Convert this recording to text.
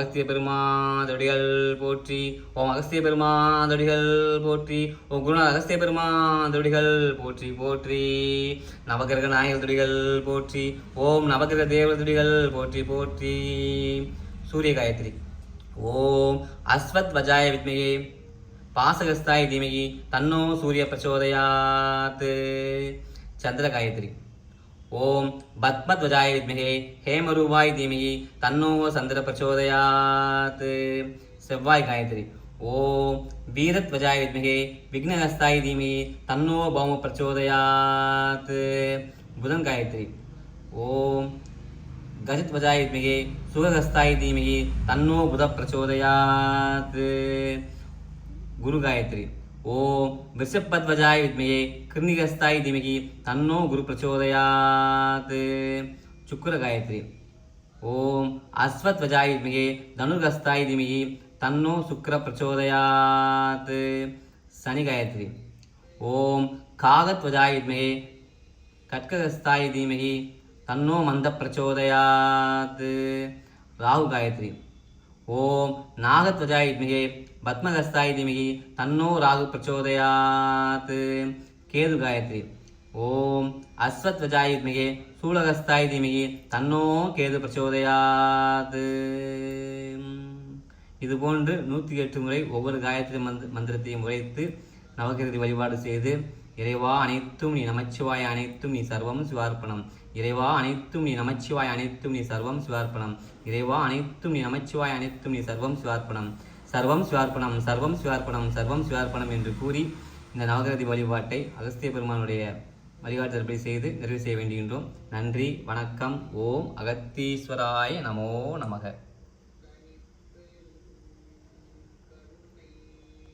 அகஸ்திய பெருமாதொடிகள் போற்றி ஓம் அகஸ்திய பெருமாதொடிகள் போற்றி ஓம் குருநாத அகஸ்திய பெருமாதொடிகள் போற்றி போற்றி. நவகிரக நாயகர் துடிகள் போற்றி ஓம் நவகிரக தேவதுடிகள் போற்றி போற்றி. சூரிய காயத்ரி. ஓம் அஸ்வத் வஜாய வித்மகே. பாசகஸ்தாய் தீமகி. தன்னோ சூரிய பிரச்சோதயாத். சந்திர காயத்ரி. ఓం భద్మధ్వజాయ విద్మహే హేమరూపాయ ధీమహి తన్నో సందర ప్రచోదయాత్ సెవ్వాయి గాయత్రి ఓం వీరధ్వజాయ విద్మహే విఘ్నహస్తాయ ధీమహి తన్నో భౌమ ప్రచోదయాత్ బుధన్ గాయత్రి ఓం గజధ్వజాయ విద్మహే సురహస్తాయ ధీమహి తన్నో బుధ ప్రచోదయాత్ గురు గాయత్రి ஓம் விஷப்பத்வஜாய வித்மையே கிருணிகஸ்தாய் தீமகி தன்னோ குரு பிரச்சோதயாத். சுக்கர காயத்ரி. ஓம் அஸ்வத்வஜாய வித்மகே தனுர்கஸ்தாய் தீமகி தன்னோ சுக்கர பிரச்சோதயாத். சனி காயத்ரி. ஓம் காகத்வஜாய வித்மகே கட்ககஸ்தாய் தீமகி தன்னோ மந்த பிரச்சோதயாத். ராகு காயத்ரி. ஓம் நாகத்வஜாய வித்மகே பத்மகஸ்தாய் திமிகி தன்னோ ராகு பிரச்சோதயாத். கேது காயத்ரி. ஓம் அஸ்வத்வஜாய வித்மகே சூலகஸ்தாய தன்னோ கேது பிரச்சோதயாத். இதுபோன்று நூற்றி எட்டு முறை ஒவ்வொரு காயத்ரி மந்த் மந்திரத்தையும் உரைத்து நவகிருதி வழிபாடு செய்து இறைவா அனைத்தும் நீ நமச்சிவாய அனைத்தும் நீ சர்வம் சிவார்ப்பணம். இறைவா அனைத்தும் நீ நமச்சிவாய் அனைத்தும் நீ சர்வம் சிவார்ப்பணம். இறைவா அனைத்தும் நீ நமச்சிவாய் அனைத்தும் நீ சர்வம் சிவார்ப்பணம். சர்வம் சிவார்ப்பணம் சர்வம் சிவார்ப்பணம் சர்வம் சிவார்ப்பணம் என்று கூறி இந்த நவகிரதி வழிபாட்டை அகஸ்திய பெருமானுடைய வழிகாட்டுதல்படி செய்து நிறைவு செய்ய வேண்டுகின்றோம். நன்றி வணக்கம். ஓம் அகத்தீஸ்வராய நமோ நமக.